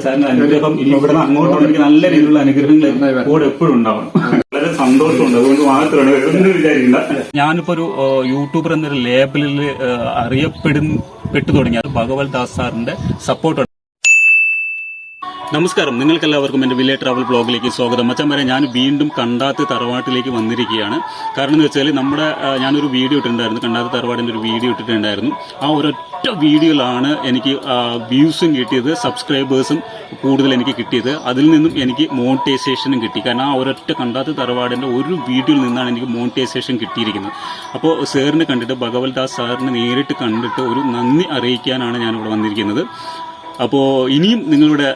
സാറിന്റെ അനുഗ്രഹം ഇനി ഇവിടെ നിന്ന് അങ്ങോട്ടുണ്ടെങ്കിൽ നല്ല രീതിയിലുള്ള അനുഗ്രഹങ്ങൾ കൂടെ എപ്പോഴും ഉണ്ടാവണം. വളരെ സന്തോഷമുണ്ട്. അതുകൊണ്ട് മാത്രമാണ് ഒന്നും വിചാരിക്കില്ല. ഞാനിപ്പോ ഒരു യൂട്യൂബർ എന്നൊരു ലേബലിൽ അറിയപ്പെടും പെട്ടു തുടങ്ങിയത് ഭഗവത് ദാസ് സാറിന്റെ സപ്പോർട്ട് നമസ്കാരം. നിങ്ങൾക്കെല്ലാവർക്കും എന്റെ വില്ലേ ട്രാവൽ ബ്ലോഗിലേക്ക് സ്വാഗതം. അച്ഛൻ വരെ ഞാൻ വീണ്ടും കണ്ടാത്ത് തറവാട്ടിലേക്ക് വന്നിരിക്കുകയാണ്. കാരണം എന്ന് വെച്ചാൽ നമ്മുടെ ഞാനൊരു വീഡിയോ ഇട്ടിട്ടുണ്ടായിരുന്നു. കണ്ടാത്ത് തറവാടിന്റെ ഒരു വീഡിയോ ഇട്ടിട്ടുണ്ടായിരുന്നു. ആ ഒരൊറ്റ വീഡിയോയിലാണ് എനിക്ക് വ്യൂസും കിട്ടിയത് സബ്സ്ക്രൈബേഴ്സും കൂടുതൽ എനിക്ക് കിട്ടിയത്. അതിൽ നിന്നും എനിക്ക് മോണിറ്റൈസേഷനും കിട്ടി. കാരണം ആ ഒരൊറ്റ കണ്ടാത്ത തറവാടിന്റെ ഒരു വീഡിയോയിൽ നിന്നാണ് എനിക്ക് മോണിറ്റൈസേഷൻ കിട്ടിയിരിക്കുന്നത്. അപ്പോൾ സാറിനെ കണ്ടിട്ട് ഭഗവത് ദാസ് സാറിനെ നേരിട്ട് കണ്ടിട്ട് ഒരു നന്ദി അറിയിക്കാനാണ് ഞാനിവിടെ വന്നിരിക്കുന്നത്. അപ്പോൾ ഇനിയും നിങ്ങളുടെ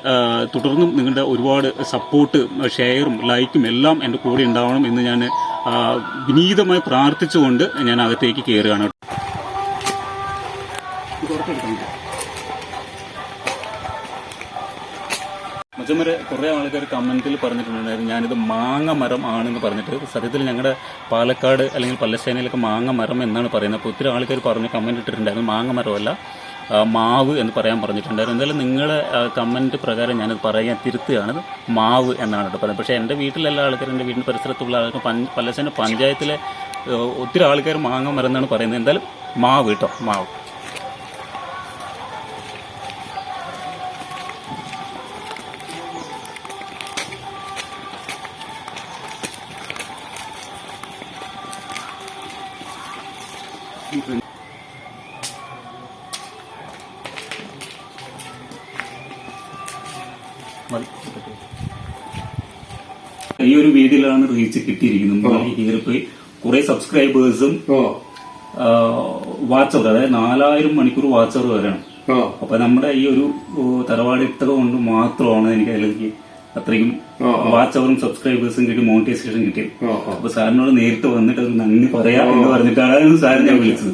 തുടർന്നും നിങ്ങളുടെ ഒരുപാട് സപ്പോർട്ട് ഷെയറും ലൈക്കും എല്ലാം എന്റെ കൂടെ ഉണ്ടാവണം എന്ന് ഞാൻ വിനീതമായി പ്രാർത്ഥിച്ചുകൊണ്ട് ഞാൻ അകത്തേക്ക് കയറുകയാണ് മച്ചമ്മര് കുറേ ആൾക്കാർ കമന്റിൽ പറഞ്ഞിട്ടുണ്ടായിരുന്നു ഞാനിത് മാങ്ങ മരം ആണെന്ന് പറഞ്ഞിട്ട്. സത്യത്തിൽ ഞങ്ങളുടെ പാലക്കാട് അല്ലെങ്കിൽ പല്ലശ്ശേനയിലൊക്കെ മാങ്ങ മരം എന്നാണ് പറയുന്നത്. അപ്പോൾ ഒത്തിരി ആൾക്കാർ പറഞ്ഞ് കമന്റ് ഇട്ടിട്ടുണ്ടായിരുന്നു മാങ്ങ മരമല്ല. മാവ് എന്ന് പറയാൻ പറഞ്ഞിട്ടുണ്ടായിരുന്നു എന്തായാലും നിങ്ങളുടെ കമന്റ് പ്രകാരം ഞാനത് പറയാൻ തിരുത്തുകയാണ് മാവ് എന്നാണ് കേട്ടോ പറയുന്നത് പക്ഷേ എന്റെ വീട്ടിലെല്ലാ ആൾക്കാരും എന്റെ വീടിന്റെ പരിസരത്തുള്ള ആൾക്കാർ പഞ്ച പഞ്ചായത്തിലെ ഒത്തിരി ആൾക്കാർ മാങ്ങ മരം പറയുന്നത്. എന്തായാലും മാവ് കേട്ടോ മാവ്. മതി. ഈ ഒരു വീഡിയോയിലാണ് റീച്ച് കിട്ടിയിരിക്കുന്നത്. കയറിപ്പോയി കുറെ സബ്സ്ക്രൈബേഴ്സും വാച്ച് അവർ അതായത് നാലായിരം മണിക്കൂർ വാച്ച് അവർ വരണം. അപ്പൊ നമ്മുടെ ഈ ഒരു ഓ, തറവാട് ഇട്ടത് കൊണ്ട് മാത്രമാണ് എനിക്ക് അതിലേക്ക് അത്രയും വാച്ച് അവറും സബ്സ്ക്രൈബേഴ്സും കിട്ടി മോണിറ്റൈസേഷൻ കിട്ടിയത് അപ്പൊ സാറിനോട് നേരിട്ട് വന്നിട്ട് ഒരു നന്ദി പറയാം എന്ന് പറഞ്ഞിട്ടാണ് സാർ ഞാൻ വിളിച്ചത്.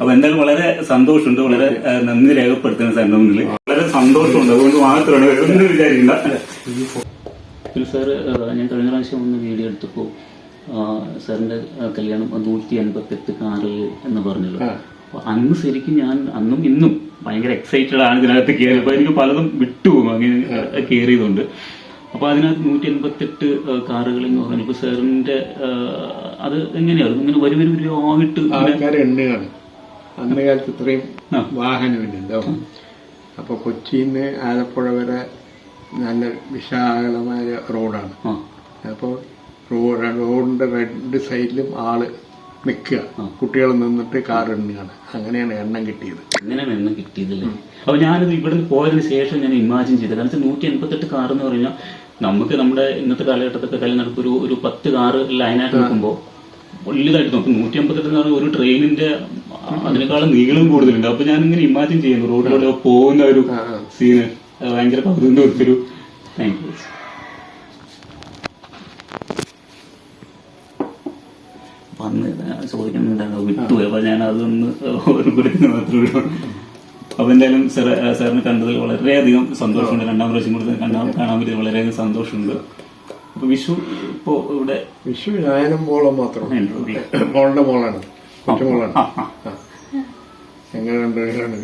അപ്പൊ എന്തായാലും വളരെ സന്തോഷമുണ്ട് വളരെ നന്ദി രേഖപ്പെടുത്തുന്ന സാറിന്റെ മുന്നിൽ വളരെ സന്തോഷമുണ്ട്. അതുകൊണ്ട് മാത്രമാണ് ഒന്നും വിചാരിക്കണ്ട. പിന്നെ സാറ് ഞാൻ കഴിഞ്ഞ പ്രാവശ്യം ഒന്ന് വീഡിയോ എടുത്തപ്പോൾ സാറിന്റെ കല്യാണം നൂറ്റി എൺപത്തെട്ട് കാറിൽ എന്ന് പറഞ്ഞല്ലോ. അപ്പോൾ അപ്പൊ അന്ന് ശരിക്കും ഞാൻ അന്നും ഇന്നും ഭയങ്കര എക്സൈറ്റഡ് ആണ് ഇതിനകത്ത് കയറി അപ്പൊ എനിക്ക് പലതും വിട്ടുപോകും അങ്ങനെ കയറിയതുകൊണ്ട് അപ്പൊ അതിനകത്ത് നൂറ്റി എൺപത്തെട്ട് കാറുകൾ എന്ന് പറഞ്ഞപ്പോൾ സാറിന്റെ ആ, അത് എങ്ങനെയാണ് ഇങ്ങനെ വരി വരി ആൾക്കാർ എണ്ണുകയാണ്. അന്ന് കാലത്ത് ഇത്രയും വാഹനമില്ല. വാഹനമില്ലല്ലോ അപ്പൊ കൊച്ചിയിൽ നിന്ന് ആലപ്പുഴ വരെ നല്ല വിശാലമായ റോഡാണ്. അപ്പോൾ റോഡ് റോഡിന്റെ രണ്ട് സൈഡിലും ആൾ നിൽക്കുക. കുട്ടികൾ നിന്നിട്ട് കാർ എണ്ണുകയാണ്. അങ്ങനെയാണ് എണ്ണം കിട്ടിയത്. അങ്ങനെയാണ് എണ്ണം കിട്ടിയതല്ലേ അപ്പൊ ഞാനിത് ഇവിടുന്ന് പോയതിന് ശേഷം ഞാൻ ഇമാജിൻ ചെയ്തത്. കാരണം വെച്ചാൽ നൂറ്റി എൺപത്തെട്ട് കാർ എന്ന് പറഞ്ഞാൽ നമുക്ക് നമ്മുടെ ഇന്നത്തെ കാലഘട്ടത്തൊക്കെ കല്യാണം നടക്കും ഒരു ഒരു പത്ത് കാറ് ലൈനായിട്ട് നിൽക്കുമ്പോൾ വലുതായിട്ട് നോക്കും. നൂറ്റി അമ്പത്തെട്ട് എന്ന് പറഞ്ഞാൽ ഒരു ട്രെയിനിന്റെ അതിനേക്കാളും നീളം കൂടുതലുണ്ട്. അപ്പൊ ഞാൻ ഇങ്ങനെ ഇമാജിൻ ചെയ്യുന്നു. റോഡിലൂടെ പോകുന്ന ഒരു. സീന്. ഭയങ്കര കൗതുകം തോന്നിയൊരു താങ്ക് യു വന്ന് ചോദിക്കുന്നുണ്ടായിരുന്നു വിട്ടുപോയി. അപ്പൊ ഞാൻ അതൊന്ന് മാത്രമേ ഉള്ളൂ അപ്പൊ എന്തായാലും സാർ സാറിന് കണ്ടതിൽ വളരെയധികം സന്തോഷമുണ്ട്. രണ്ടാം പ്രാവശ്യം കൂടുതൽ കാണാൻ കാണാൻ പറ്റിയത് വളരെയധികം സന്തോഷമുണ്ട്. അപ്പൊ വിഷു ഇപ്പോ ഇവിടെ വിഷു ഞാനും മോളും മാത്രം. മോളുടെ മോളാണ്. കൊച്ചുമോളാണ്. ഞങ്ങൾ രണ്ടുപേരാണ്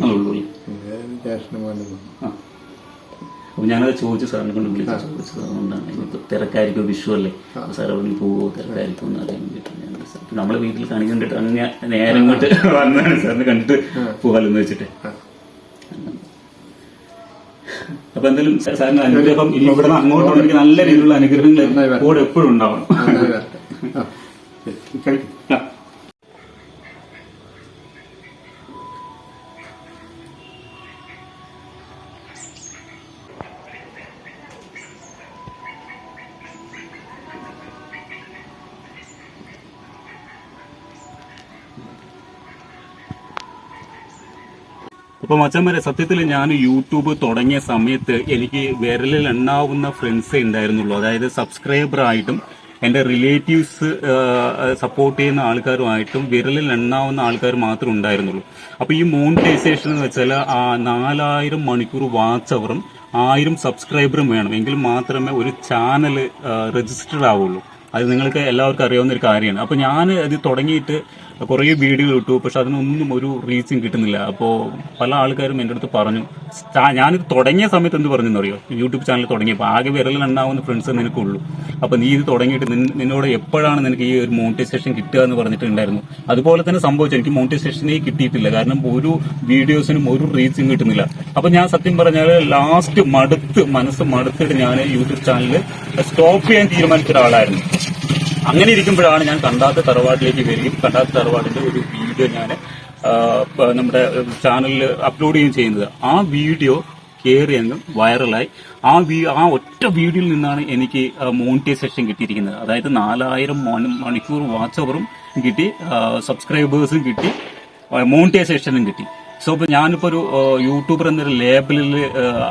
ആ, അപ്പൊ ഞാനത് ചോദിച്ചു സാറിനെ കൊണ്ട് വിളിച്ചു ചോദിച്ചു അതുകൊണ്ടാണ് തിരക്കായിരിക്കും വിഷു അല്ലേ? അപ്പൊ സാർ എവിടെ പോവോ തിരക്കായിരിക്കും എന്ന് അറിയാൻ വേണ്ടിയിട്ടാണ് ഞാൻ സാർ നമ്മളെ വീട്ടിൽ കണി കണ്ടിട്ട് അങ്ങനെ നേരെ ഇങ്ങോട്ട് വന്നാണ് സാറിനെ കണ്ടിട്ട് പോകാലെന്ന് വെച്ചിട്ട്. അപ്പൊ എന്തായാലും സാറിന് അനുഗ്രഹം ഇനി ഇവിടെ നിന്ന് അങ്ങോട്ട് നല്ല രീതിയിലുള്ള അനുഗ്രഹങ്ങൾ കൂടെ എപ്പോഴും ഉണ്ടാവണം. അപ്പൊ മച്ചന്മാരെ സത്യത്തിൽ ഞാൻ യൂട്യൂബ് തുടങ്ങിയ സമയത്ത് എനിക്ക് വിരലിൽ എണ്ണാവുന്ന ഫ്രണ്ട്സ് ഉണ്ടായിരുന്നുള്ളൂ. അതായത് സബ്സ്ക്രൈബർ ആയിട്ടും എന്റെ റിലേറ്റീവ്സ് സപ്പോർട്ട് ചെയ്യുന്ന ആൾക്കാരുമായിട്ടും വിരലിൽ എണ്ണാവുന്ന ആൾക്കാർ മാത്രമേ ഉണ്ടായിരുന്നുള്ളൂ. അപ്പൊ ഈ മോണിറ്റൈസേഷൻ എന്ന് വെച്ചാൽ ആ നാലായിരം മണിക്കൂർ വാച്ച് അവറും ആയിരം സബ്സ്ക്രൈബറും വേണം. എങ്കിൽ മാത്രമേ ഒരു ചാനൽ രജിസ്റ്റർഡ് ആവുള്ളൂ. അത് നിങ്ങൾക്ക് എല്ലാവർക്കും അറിയാവുന്ന ഒരു കാര്യമാണ്. അപ്പൊ ഞാൻ ഇത് തുടങ്ങിയിട്ട് കുറേ വീഡിയോ ഇട്ടു പക്ഷെ അതിനൊന്നും ഒരു റീച്ചും കിട്ടുന്നില്ല. അപ്പോൾ പല ആൾക്കാരും എന്റെ അടുത്ത് പറഞ്ഞു "സ്റ്റാ- ഞാനിത് തുടങ്ങിയ സമയത്ത് എന്ത് പറഞ്ഞെന്ന് അറിയോ? യൂട്യൂബ് ചാനൽ തുടങ്ങിയപ്പോൾ ആകെ വിരലിലുണ്ടാവുന്ന ഫ്രണ്ട്സ് നിനക്കുള്ളൂ. അപ്പോൾ നീ ഇത് തുടങ്ങിയിട്ട് നിന്നോട് എപ്പോഴാണ് നിനക്ക് ഈ ഒരു മോണിറ്റൈസേഷൻ കിട്ടുക എന്ന് പറഞ്ഞിട്ടുണ്ടായിരുന്നു? അതുപോലെ തന്നെ സംഭവിച്ചു. എനിക്ക് മോണിറ്റൈസേഷനേ കിട്ടിയിട്ടില്ല. കാരണം ഒരു വീഡിയോസിനും ഒരു റീച്ചും കിട്ടുന്നില്ല. അപ്പോൾ ഞാൻ സത്യം പറഞ്ഞാൽ ലാസ്റ്റ് മടുത്ത് മനസ്സ് മടുത്തിട്ട് ഞാൻ യൂട്യൂബ് ചാനൽ സ്റ്റോപ്പ് ചെയ്യാൻ തീരുമാനിച്ച ഒരാളായിരുന്നു അങ്ങനെ ഇരിക്കുമ്പോഴാണ് ഞാൻ കണ്ടാത്ത തറവാട്ടിലേക്ക് വരികയും കണ്ടാത്ത തറവാടിന്റെ ഒരു വീഡിയോ ഞാൻ നമ്മുടെ ചാനലിൽ അപ്ലോഡ് ചെയ്യുകയും ചെയ്യുന്നത്. ആ വീഡിയോ കയറി അങ്ങ് വൈറലായി. ആ വീ ആ ഒറ്റ വീഡിയോയിൽ നിന്നാണ് എനിക്ക് മോണിറ്റൈസേഷൻ കിട്ടിയിരിക്കുന്നത്. അതായത് നാലായിരം മണിക്കൂർ വാച്ച് കിട്ടി സബ്സ്ക്രൈബേഴ്സും കിട്ടി മോണിറ്റൈസേഷനും കിട്ടി. സോ ഇപ്പൊ ഞാനിപ്പോ ഒരു യൂട്യൂബർ എന്നൊരു ലേബലിൽ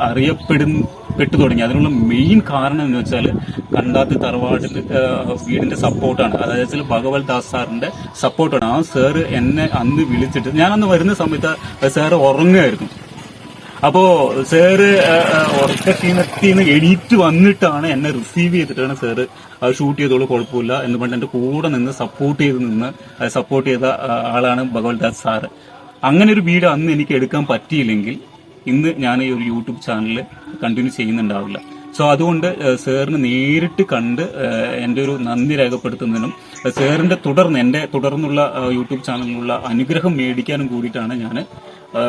അറിയപ്പെടുന്ന പെട്ടു തുടങ്ങി. അതിനുള്ള മെയിൻ കാരണം എന്ന് വെച്ചാൽ കണ്ടാത്തി തറവാടിന്റെ ആ, വീടിന്റെ സപ്പോർട്ടാണ് അതായത് ഭഗവത് ദാസ് സാറിന്റെ സപ്പോർട്ടാണ് ആ സാറ് എന്നെ അന്ന് വിളിച്ചിട്ട് ഞാൻ അന്ന് വരുന്ന സമയത്ത് സാറ് ഉറങ്ങുമായിരുന്നു. അപ്പോ സാറ് ഉറക്കക്ഷീണത്തിൽ നിന്ന് എണീറ്റ് വന്നിട്ടാണ് എന്നെ റിസീവ് ചെയ്തിട്ടാണ് സാറ് ഷൂട്ട് ചെയ്തോളൂ കുഴപ്പമില്ല എന്ന് പറഞ്ഞിട്ട് എന്റെ കൂടെ നിന്ന് സപ്പോർട്ട് ചെയ്ത് നിന്ന് സപ്പോർട്ട് ചെയ്ത ആളാണ് ഭഗവത് ദാസ് സാറ്. അങ്ങനെ ഒരു വീട് അന്ന് എനിക്ക് എടുക്കാൻ പറ്റിയില്ലെങ്കിൽ ഇന്ന് ഞാൻ ഈ ഒരു യൂട്യൂബ് ചാനൽ കണ്ടിന്യൂ ചെയ്യുന്നുണ്ടാവില്ല. സോ അതുകൊണ്ട് സാറിന് നേരിട്ട് കണ്ട് എന്റെ ഒരു നന്ദി രേഖപ്പെടുത്തുന്നതിനും സാറിന്റെ തുടർന്ന് എന്റെ തുടർന്നുള്ള യൂട്യൂബ് ചാനലിനുള്ള അനുഗ്രഹം മേടിക്കാനും കൂടിയിട്ടാണ് ഞാൻ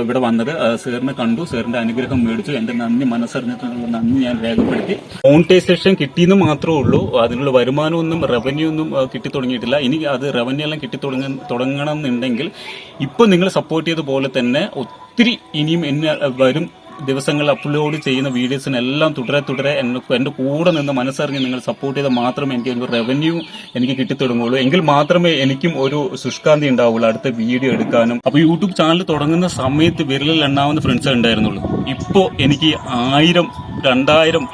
ഇവിടെ വന്നത്. സാറിനെ കണ്ടു. സാറിന്റെ അനുഗ്രഹം മേടിച്ചു. എന്റെ നന്ദി മനസ്സറിഞ്ഞിട്ടുള്ള നന്ദി ഞാൻ രേഖപ്പെടുത്തി. മോണിറ്റൈസേഷൻ കിട്ടിയെന്ന് മാത്രമേ ഉള്ളൂ. അതിനുള്ള വരുമാനമൊന്നും റവന്യൂ ഒന്നും കിട്ടി തുടങ്ങിയിട്ടില്ല ഇനി അത് റവന്യൂ എല്ലാം കിട്ടി തുടങ്ങണം എന്നുണ്ടെങ്കിൽ ഇപ്പൊ നിങ്ങൾ സപ്പോർട്ട് ചെയ്ത പോലെ തന്നെ ഒത്തിരി ഇനിയും എന്നെ വരും. ദിവസങ്ങളിൽ അപ്ലോഡ് ചെയ്യുന്ന വീഡിയോസിനെല്ലാം തുടരെ തുടരെ എന്റെ കൂടെ നിന്ന് മനസ്സറിഞ്ഞ് നിങ്ങൾ സപ്പോർട്ട് ചെയ്താൽ മാത്രമേ എനിക്ക് ഒരു റവന്യൂ എനിക്ക് കിട്ടിത്തുടങ്ങുള്ളൂ. എങ്കിൽ മാത്രമേ എനിക്കും ഒരു ശുഷ്കാന്തി ഉണ്ടാവുള്ളൂ അടുത്ത വീഡിയോ എടുക്കാനും. അപ്പൊ യൂട്യൂബ് ചാനൽ തുടങ്ങുന്ന സമയത്ത് വിരലിൽ എണ്ണാവുന്ന ഫ്രണ്ട്സ് ഉണ്ടായിരുന്നുള്ളൂ. ഇപ്പോ എനിക്ക് ആയിരം രണ്ടായിരം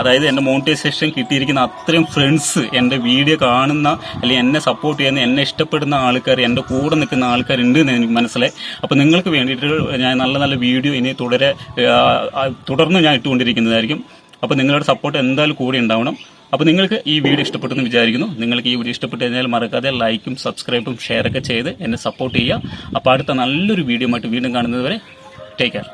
അതായത് എന്റെ മോണിറ്റൈസേഷൻ കിട്ടിയിരിക്കുന്ന അത്രയും ഫ്രണ്ട്സ് എന്റെ വീഡിയോ കാണുന്ന അല്ലെങ്കിൽ എന്നെ സപ്പോർട്ട് ചെയ്യുന്ന എന്നെ ഇഷ്ടപ്പെടുന്ന ആൾക്കാർ എന്റെ കൂടെ നിൽക്കുന്ന ആൾക്കാരുണ്ട് എന്ന് എനിക്ക് മനസ്സിലായി. അപ്പോൾ നിങ്ങൾക്ക് വേണ്ടിയിട്ട് ഞാൻ നല്ല നല്ല വീഡിയോ ഇനി തുടരെ തുടർന്ന് ഞാൻ ഇട്ടുകൊണ്ടിരിക്കുന്നതായിരിക്കും. അപ്പോൾ നിങ്ങളുടെ സപ്പോർട്ട് എന്തായാലും കൂടി ഉണ്ടാവണം. അപ്പോൾ നിങ്ങൾക്ക് ഈ വീഡിയോ ഇഷ്ടപ്പെട്ടെന്ന് വിചാരിക്കുന്നു. നിങ്ങൾക്ക് ഈ വീഡിയോ ഇഷ്ടപ്പെട്ട് കഴിഞ്ഞാൽ മറക്കാതെ ലൈക്കും സബ്സ്ക്രൈബും ഷെയറൊക്കെ ചെയ്ത് എന്നെ സപ്പോർട്ട് ചെയ്യുക. അപ്പോൾ അടുത്ത നല്ലൊരു വീഡിയോ ആയിട്ട് വീണ്ടും കാണുന്നതുവരെ ടേക്ക് കെയർ